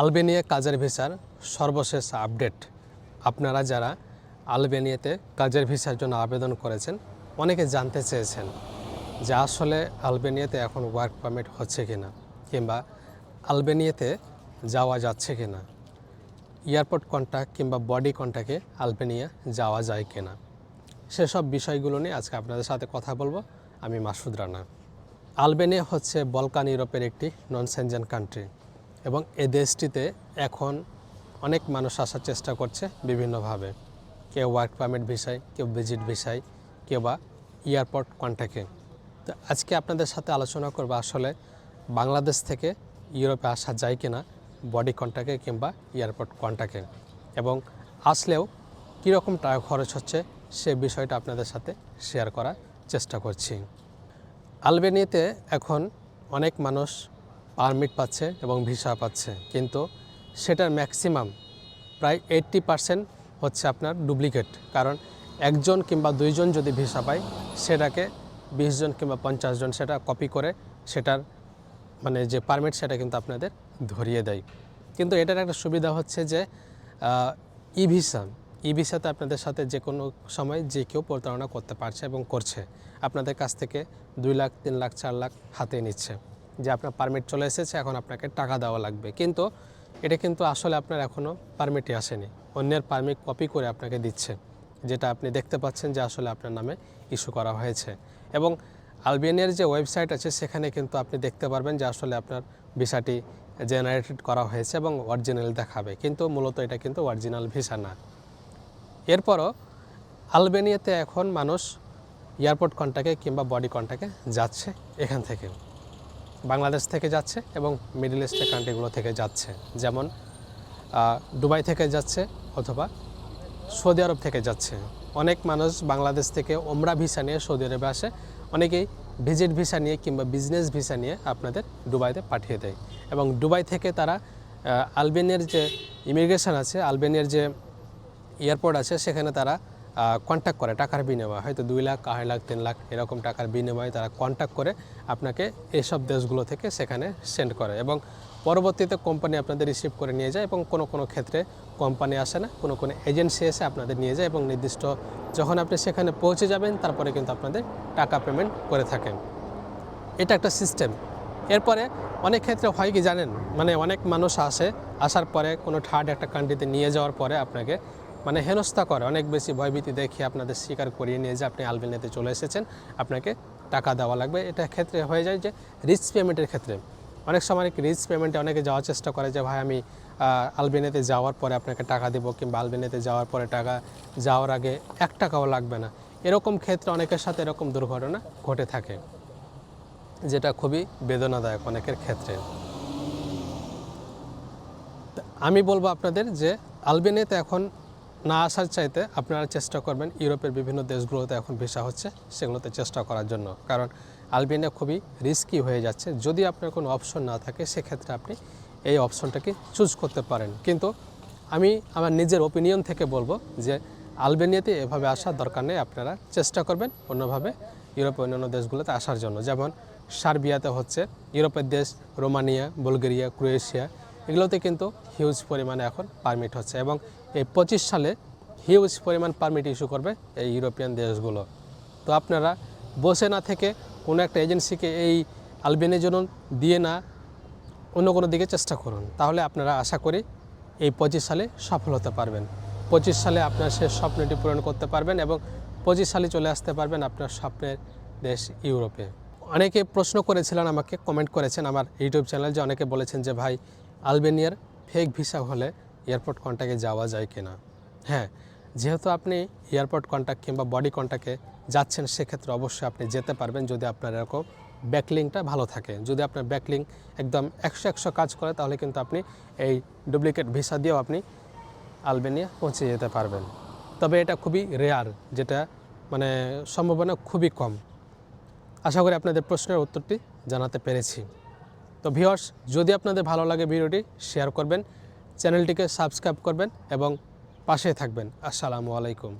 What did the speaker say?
Albania কাজের ভিসার সর্বশেষ আপডেট। আপনারা যারা আলবেনিয়াতে কাজের ভিসার জন্য আবেদন করেছেন, অনেকে জানতে চেয়েছেন যে আসলে আলবেনিয়াতে এখন ওয়ার্ক পারমিট হচ্ছে কিনা কিংবা আলবেনিয়াতে যাওয়া যাচ্ছে কি না এয়ারপোর্ট কন্ট্যাক্ট কিংবা বডি কন্ট্যাক্টে আলবেনিয়া যাওয়া যায় কি না সেসব বিষয়গুলো নিয়ে আজকে আপনাদের সাথে কথা বলব আমি মাসুদ রানা। আলবেনিয়া হচ্ছে বলকান ইউরোপের একটি নন সেনজেন কান্ট্রি এবং এ দেশটিতে এখন অনেক মানুষ আসার চেষ্টা করছে বিভিন্নভাবে। কেউ ওয়ার্ক পারমিট ভিসায় কেউ ভিজিট ভিসায় কেউ বা এয়ারপোর্ট কন্ট্যাক্টে তো আজকে আপনাদের সাথে আলোচনা করব আসলে বাংলাদেশ থেকে ইউরোপে আসা যায় কিনা বডি কন্ট্যাক্টে কিংবা এয়ারপোর্ট কন্ট্যাক্টে এবং আসলেও কীরকম টাকা খরচ হচ্ছে সে বিষয়টা আপনাদের সাথে শেয়ার করার চেষ্টা করছি। আলবেনিয়াতে এখন অনেক মানুষ পারমিট পাচ্ছে এবং ভিসা পাচ্ছে। কিন্তু সেটার ম্যাক্সিমাম প্রায় এইট্টি পারসেন্ট হচ্ছে আপনার ডুপ্লিকেট। কারণ একজন কিংবা দুইজন যদি ভিসা পায়, সেটাকে বিশ জন কিংবা পঞ্চাশ জন সেটা কপি করে সেটার মানে যে পারমিট, সেটা কিন্তু আপনাদের ধরিয়ে দেয়। কিন্তু এটার একটা সুবিধা হচ্ছে যে ই ভিসা ই ভিসাতে আপনাদের সাথে যে কোনো সময় যে কেউ প্রতারণা করতে পারছে এবং করছে। আপনাদের কাছ থেকে দুই লাখ, তিন লাখ, চার লাখ হাতে নিচ্ছে। যে আপনার পারমিট চলে এসেছে, এখন আপনাকে টাকা দেওয়া লাগবে। কিন্তু এটা কিন্তু আসলে আপনার এখনও পারমিটই আসেনি। অন্যের পারমিট কপি করে আপনাকে দিচ্ছে, যেটা আপনি দেখতে পাচ্ছেন যে আসলে আপনার নামে ইস্যু করা হয়েছে। এবং আলবেনিয়ার যে ওয়েবসাইট আছে, সেখানে কিন্তু আপনি দেখতে পারবেন যে আসলে আপনার ভিসাটি জেনারেটেড করা হয়েছে এবং অরিজিনাল দেখাবে। কিন্তু মূলত এটা কিন্তু অরিজিনাল ভিসা না। এরপরও আলবেনিয়াতে এখন মানুষ এয়ারপোর্ট কন্ট্যাক্টে কিংবা বডি কন্ট্যাক্টে যাচ্ছে এখান থেকে। বাংলাদেশ থেকে যাচ্ছে এবং মিডল ইস্টের কান্ট্রিগুলো থেকে যাচ্ছে। যেমন দুবাই থেকে যাচ্ছে অথবা সৌদি আরব থেকে যাচ্ছে। অনেক মানুষ বাংলাদেশ থেকে ওমরা ভিসা নিয়ে সৌদি আরবে আসে। অনেকেই ভিজিট ভিসা নিয়ে কিংবা বিজনেস ভিসা নিয়ে আপনাদের দুবাইতে পাঠিয়ে দেয়। এবং দুবাই থেকে তারা আলবেনিয়ার যে ইমিগ্রেশন আছে, আলবেনিয়ার যে এয়ারপোর্ট আছে, সেখানে তারা কন্ট্যাক্ট করে, টাকার বিনিময়ে। হয়তো দুই লাখ, আড়াই লাখ, তিন লাখ এরকম টাকার বিনিময়ে তারা কন্ট্যাক্ট করে আপনাকে এইসব দেশগুলো থেকে সেখানে সেন্ড করে এবং পরবর্তীতে কোম্পানি আপনাদের রিসিভ করে নিয়ে যায় এবং কোনো কোনো ক্ষেত্রে কোম্পানি আসে না, কোনো কোনো এজেন্সি এসে আপনাদের নিয়ে যায় এবং নির্দিষ্ট যখন আপনি সেখানে পৌঁছে যাবেন, তারপরে কিন্তু আপনাদের টাকা পেমেন্ট করে থাকেন। এটা একটা সিস্টেম এরপরে অনেক ক্ষেত্রে হয় কি জানেন? মানে অনেক মানুষ আসে, আসার পরে কোনো থার্ড একটা কান্ট্রিতে নিয়ে যাওয়ার পরে আপনাকে মানে হেনস্থা করে। অনেক বেশি ভয়ভীতি দেখিয়ে আপনাদের স্বীকার করিয়ে নিয়ে যে আপনি আলবেনিয়াতে চলে এসেছেন, আপনাকে টাকা দেওয়া লাগবে। এটা ক্ষেত্রে হয়ে যায় যে রিচ পেমেন্টের ক্ষেত্রে। অনেক সময় অনেক রিচ পেমেন্টে অনেকে যাওয়ার চেষ্টা করে যে, ভাই, আমি আলবেনিয়াতে যাওয়ার পরে আপনাকে টাকা দেবো কিংবা আলবেনিয়াতে যাওয়ার পরে টাকা যাওয়ার আগে এক টাকাও লাগবে না। এরকম ক্ষেত্রে অনেকের সাথে এরকম দুর্ঘটনা ঘটে থাকে, যেটা খুবই বেদনাদায়ক অনেকের ক্ষেত্রে। আমি বলব আপনাদের যে আলবেনিয়াতে এখন না আসার চাইতে আপনারা চেষ্টা করবেন ইউরোপের বিভিন্ন দেশগুলোতে এখন ভিসা হচ্ছে, সেগুলোতে চেষ্টা করার জন্য। কারণ আলবেনিয়া খুবই রিস্কি হয়ে যাচ্ছে। যদি আপনার কোনো অপশন না থাকে, সেক্ষেত্রে আপনি এই অপশনটাকে চুজ করতে পারেন। কিন্তু আমি আমার নিজের ওপিনিয়ন থেকে বলব যে, আলবেনিয়াতে এভাবে আসার দরকার নেই। আপনারা চেষ্টা করবেন অন্যভাবে ইউরোপের অন্যান্য দেশগুলোতে আসার জন্য। যেমন সার্বিয়াতে হচ্ছে, ইউরোপের দেশ রোমানিয়া, বুলগেরিয়া, ক্রোয়েশিয়া এগুলোতে কিন্তু হিউজ পরিমাণে এখন পারমিট হচ্ছে এবং এই পঁচিশ সালে হিউজ পরিমাণ পারমিট ইস্যু করবে এই ইউরোপিয়ান দেশগুলো। তো আপনারা বসে না থেকে কোনো একটা এজেন্সিকে এই আলবেনিয়ার জন্য দিয়ে না অন্য কোনো দিকে চেষ্টা করুন। তাহলে আপনারা আশা করি এই পঁচিশ সালে সফল হতে পারবেন। পঁচিশ সালে আপনার সে স্বপ্নটি পূরণ করতে পারবেন এবং পঁচিশ সালে চলে আসতে পারবেন আপনার স্বপ্নের দেশ ইউরোপে। অনেকে প্রশ্ন করেছিলেন, আমাকে কমেন্ট করেছেন আমার ইউটিউব চ্যানেল যে অনেকে বলেছেন যে, ভাই আলবেনিয়ার ফেক ভিসা হলে এয়ারপোর্ট কন্ট্যাক্টে যাওয়া যায় কিনা হ্যাঁ যেহেতু আপনি এয়ারপোর্ট কন্ট্যাক্ট কিংবা বডি কন্ট্যাক্টে যাচ্ছেন, সেক্ষেত্রে অবশ্যই আপনি যেতে পারবেন যদি আপনার এরকম ব্যাকলিংটা ভালো থাকে। যদি আপনার ব্যাকলিং একদম একশো একশো কাজ করে, তাহলে কিন্তু আপনি এই ডুপ্লিকেট ভিসা দিয়েও আপনি আলবেনিয়া পৌঁছে যেতে পারবেন। তবে এটা খুবই রেয়ার যেটা মানে সম্ভাবনা খুবই কম। আশা করি আপনাদের প্রশ্নের উত্তরটি জানাতে পেরেছি। তো ভিওর্স যদি আপনাদের ভালো লাগে ভিডিওটি শেয়ার করবেন, চ্যানেলটিকে সাবস্ক্রাইব করবেন এবং পাশে থাকবেন। আসসালামু আলাইকুম।